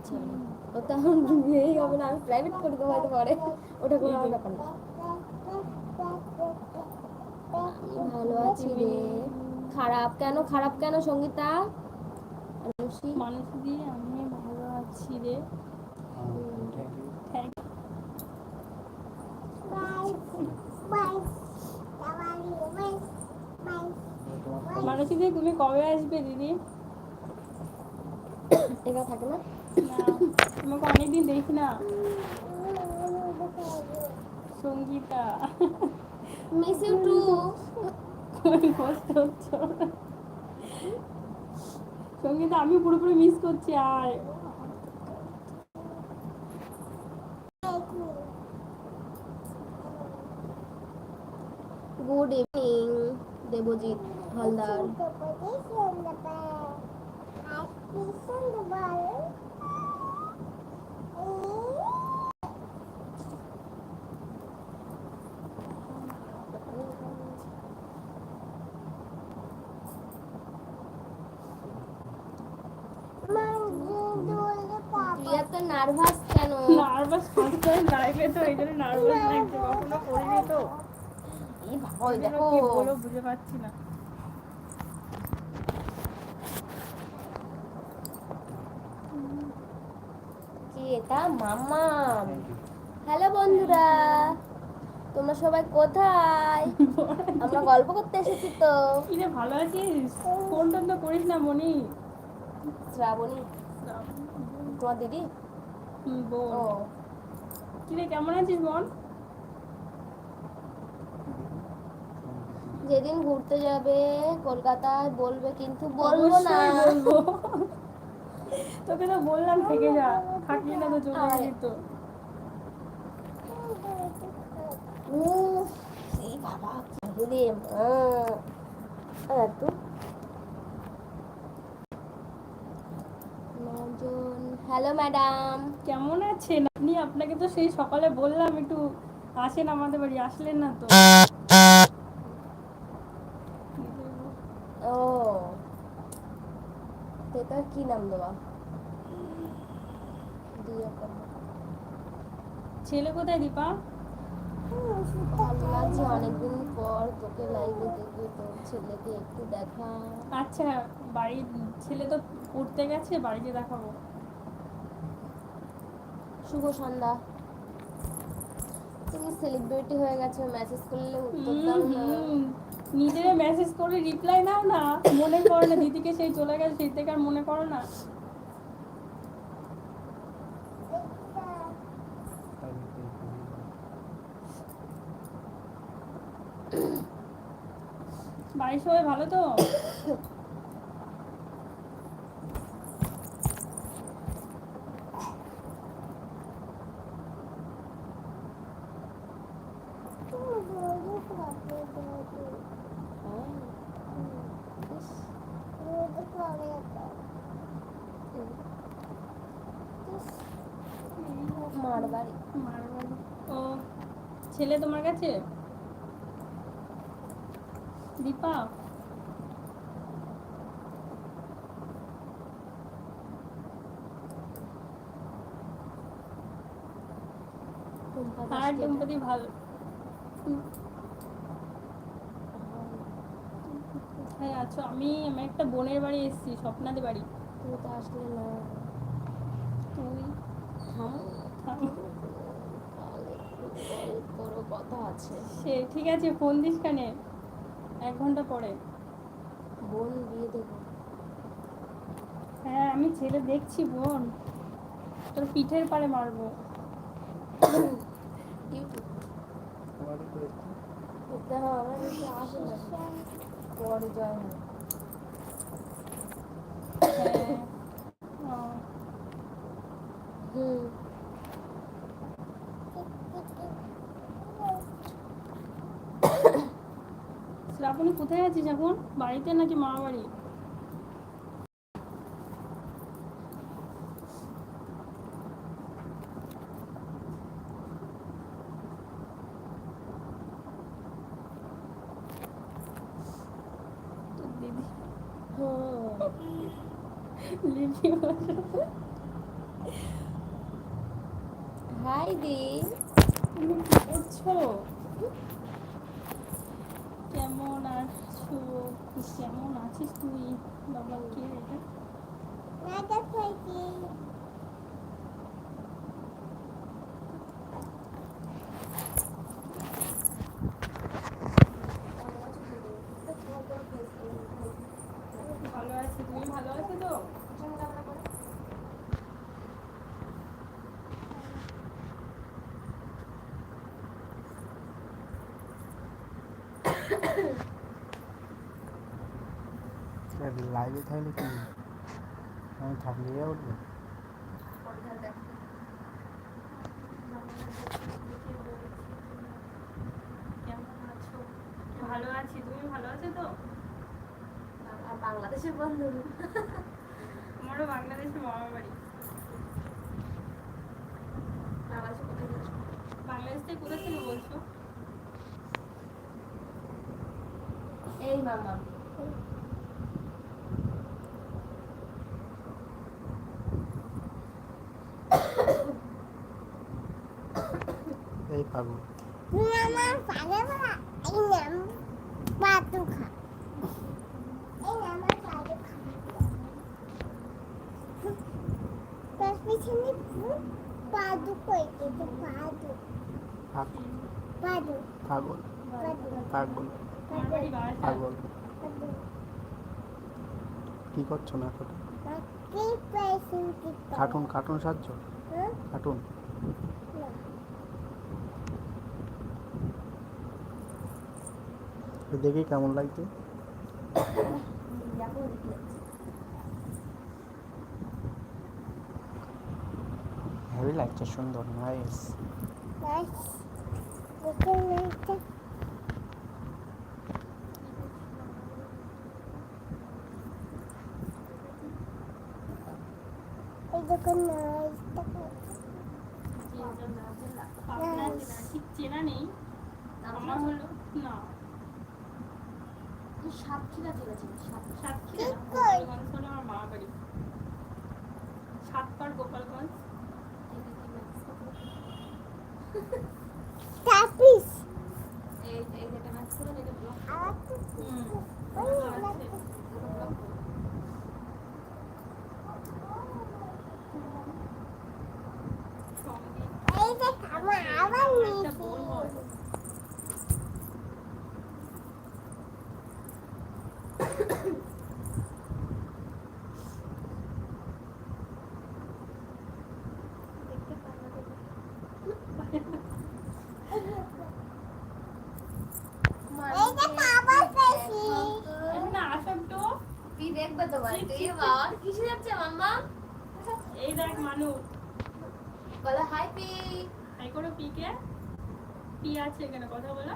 ইচ্ছা নেই ও তো এখন বিয়েই হবে না আমি প্রাইভেট করে দেবো হয়তো পরে। ওটা কোনো আমার ব্যাপার না। ভালো আছি রে। খারাপ কেন? খারাপ কেন সঙ্গীতা? আনুষি মানুষ দিয়ে আমি ভালো আছি রে। মানুষ দিয়ে তুমি কবে আসবে দিদি? একা থাকে না? তোমাকে অনেকদিন দেখি না। সঙ্গীতা। মিস ইউ টু কষ্ট হচ্ছে সঙ্গীতা আমি পুরোপুরি মিস করছি আর good evening Debjit Haldar nervous কেন? নার্ভাস ফার্স্ট টাইম লাইফে তো এই জন্য নার্ভাস লাগছে কখনো করিনি তো। এই দেখো। কি বলব বুঝে পাচ্ছি না। কি এটা মামা হ্যালো বন্ধুরা তোমরা সবাই কোথায়? আমরা গল্প করতে এসেছি তো। কি রে ভালো আছিস? ফোন টোন তো করিস না মনি। শ্রাবণী। তোমার দিদি? ও। কি রে কেমন আছিস বোন? যেদিন ঘুরতে যাবে কলকাতায় বলবে কিন্তু বলব না। তোকে তো বললাম থেকে যা। থাকলি না তো চলে। গেলি তো বাবা রে মা। Hello madam. কেমন আছেন? আপনি আপনাকে তো সেই সকালে বললাম একটু আসেন আমাদের বাড়ি আসলেন না তো। ও কি নাম দেওয়া। ছেলে কোথায় দীপা? লাগছে অনেকদিন পর তোকে লাইভে দেখে তোর ছেলেকে একটু দেখা আচ্ছা বাড়ির ছেলে তো পড়তে গেছে বাড়িতে দেখাবো। শুভ সন্ধ্যা। তুমি সেলিব্রিটি হয়ে গেছো মেসেজ করলে উত্তর দাও না। নিজেরা মেসেজ করে রিপ্লাই নাও না। মনে করো না দিদিকে সেই চলে গেছে সেই থেকে আর মনে করো না। বাড়ির সবাই ভালো তো হ্যাঁ। ইস, মার বাড়ি মার বাড়ি। ও ছেলে তোমার কাছে দীপা আর দম্পতি ভালো। কোথায় আছো? আমি আমি একটা বোনের বাড়ি এসেছি স্বপ্নাদের বাড়ি। তুই তো আসলে না। তুই? থাম থাম। তাহলে কথা আছে। সে ঠিক আছে ফোন দিস কানে। এক ঘণ্টা পরে। বোন দিয়ে দেবো। হ্যাঁ আমি ছেলে দেখছি বোন। তোর পিঠের পারে মারবো। ইউটিউব পরে জয় হয় হ্যাঁ ও, হুম শ্রাবণী কোথায় আছিস এখন? বাড়িতে নাকি মা বাড়ি। হাই দি তুমি কি করছ? কেমন আছো? কেমন আছিস তুই? বাবা কে এটা ভালো আছি তুমি ভালো আছো তো লাইভে থাকলে কি আমি থাকলে উঠবে কেমন ভালো আছি তুমি ভালো আছো তো? বাংলাদেশের বন্ধু। আমারও বাংলাদেশে মামা বাড়ি। বাংলাদেশ থেকে কোথা থেকে বলছো? এই মামা। এই পাগল। আমার পাগে পড়া এই নাম পাতুখা এই নাম আমার পাতুখা তার পিছনে পাদু কইতে পাদু পাগল। পাগল। পাগল। কি করছ না এখন কার্টুন কার্টুন সাজছ? হ্যাঁ কার্টুন দেখি কেমন লাগছে। হেভি লাগছে সুন্দর নাইস নাইস দেখে ঠিক চেনা নেই আমার হলো না সাতক্ষীরা সাতক্ষীরা আমার সাতপাড় গোপালগঞ্জ তাপিস এই এই যেটা ম্যাচ করে এটা ব্লক আর তো হুম ওই ভালো আছে। ব্লক সঙ্গে এই দেখ আমার আবার একটা বোন হয় নিয়েছি এই দেখ আবার পেয়েছি না আসব তো তুই দেখবে তো ভাই তুই বাবা কিসে যাচ্ছে মাম্মা এই দেখ মানু। বলে হাই পি হাই করো পিকে পি আছে এখানে কথা বলো।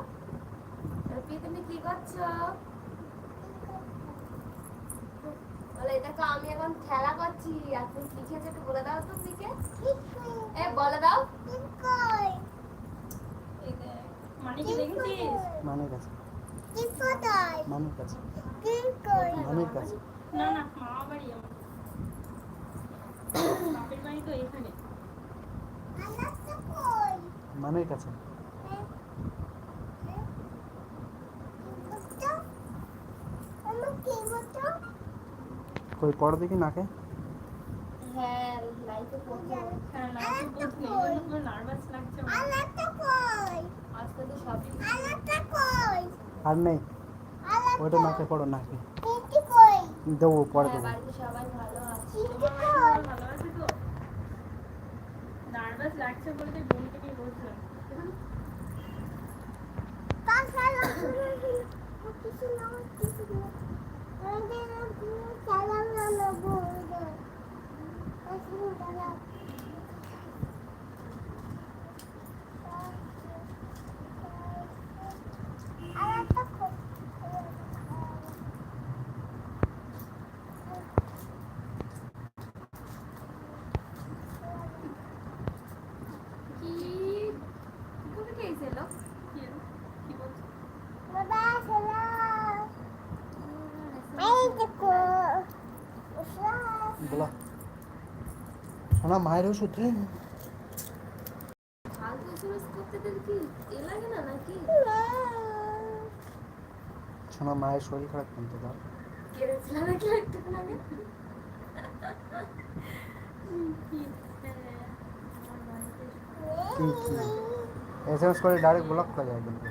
পি তুমি কি করছ? বলে এটা তো আমি এখন খেলা করছি আর তুমি কি খেয়েছো একটু বলে দাও তো পিকে এ বলে দাও। ঠিক কই এই দেখ মানে কি দেখেছিস? কাছে। কোথায় না না মামা বাড়ি আমার। তো এখানে। মানের কাছে। কই পড়ো দেখি নাকে। হ্যাঁ হ্যাঁ নার্ভাস লাগছে কই আজকে তো সবই কই আর নেই। ওইটা নাকে পড়ো নাকে। দেবো পরে হ্যাঁ, দেবো সবাই ভালো আছে তোমার বাড়ি সবাই ভালো আছে তো নার্ভাস লাগছে বলতে বোনকে বলছিলাম। পাখালা কিছু না কিছু না আমাদের চালাম না না বলবে আসলে চালাম আমার তো কই কি কোথা থেকে এসেছিল কি কি বলছো বাবা সালাম এই দেখো বলো। শোনা মায়ের ওষুধ এসএমএস করতে দিলে কি? এ লাগে না নাকি? শোনো মায়ের শরীর খারাপ কিন্তু দাও এস এম এস করে ডাইরেক্ট ব্লক করা যায় কিন্তু